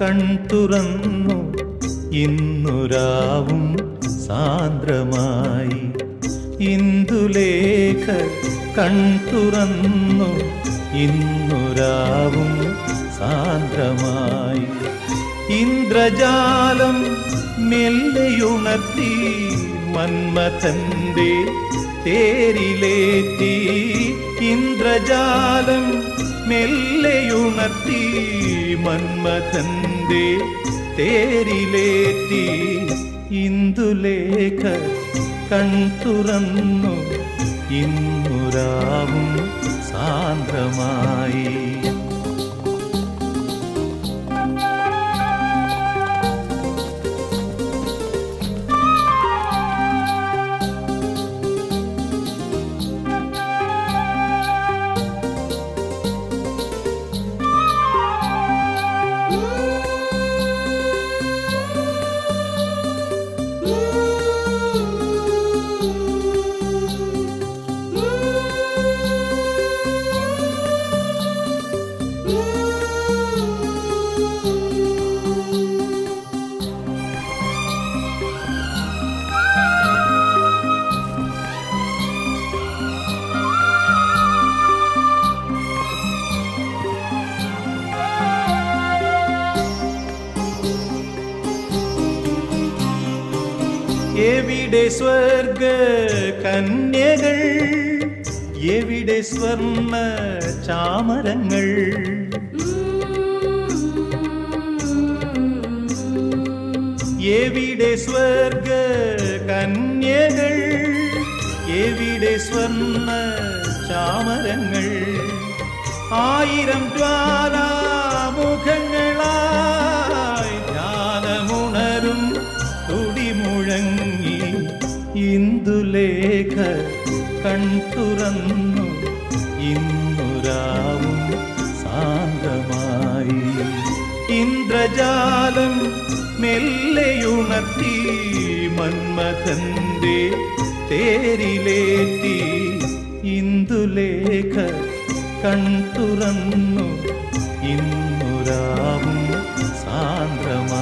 കൺ തുറന്നു. ഇന്നുരാവും സാന്ദ്രമായി. ഇന്ദുലേഖ കൺ തുറന്നു. ഇന്നുരാവും സാന്ദ്രമായി. ഇന്ദ്രജാലം മെല്ലെയുണർത്തി മന്മഥന്റെ തേരിലേറ്റി ഇന്ദ്രജാലം മെല്ലെയുണർത്തി മന്മഥന്റെ തേരിലേറ്റി ഇന്ദുലേഖ കൺ തുറന്നു ഇന്നുരാവും സാന്ദ്രമായി. എവിടെ സ്വർഗ കന്യകൾ? എവിടെ സ്വർണ ചാമരങ്ങൾ? എവിടെ സ്വർഗ കന്യകൾ? എവിടെ സ്വർണ ചാമരങ്ങൾ? ആയിരം ജ്വാലാമുഖങ്ങളായി ഇന്ദുലേഖ കൺ തുറന്നു ഇന്നുരാവും സാന്ദ്രമായി ഇന്ദ്രജാലം മെല്ലെയുണർത്തി മന്മഥന്റെ തേരിലേറ്റി. ഇന്ദുലേഖ കൺ തുറന്നു ഇന്നുരാവും സാന്ദ്രമായി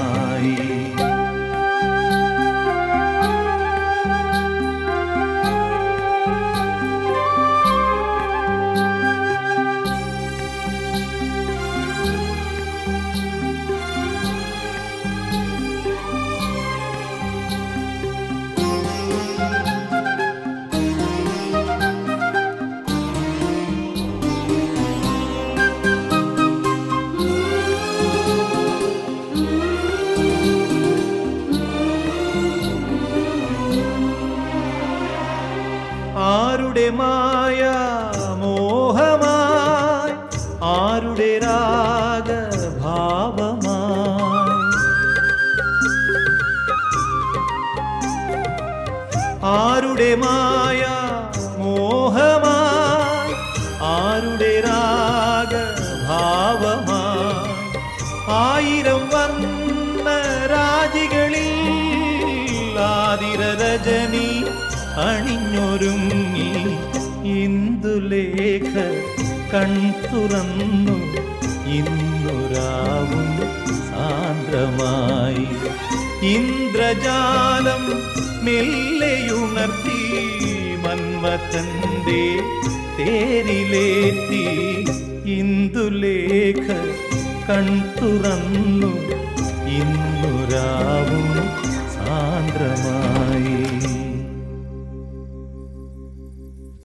മായ മോഹമായി ആരുടെ രാഗഭാവമായി? ആരുടെ മായ മോഹമായി ആരുടെ രാഗഭാവമായി? ആയിരം വന്ന രാജികളിൽ ആതിര രജനി അണിഞ്ഞൊരുങ്ങി ഇന്ദുലേഖ കൺ തുറന്നു. ഇന്നുരാവും സാന്ദ്രമായി. ഇന്ദ്രജാലം മെല്ലെയുണർത്തി മന്മഥന്റെ തേരിലേറ്റി. ഇന്ദുലേഖ കൺ തുറന്നു.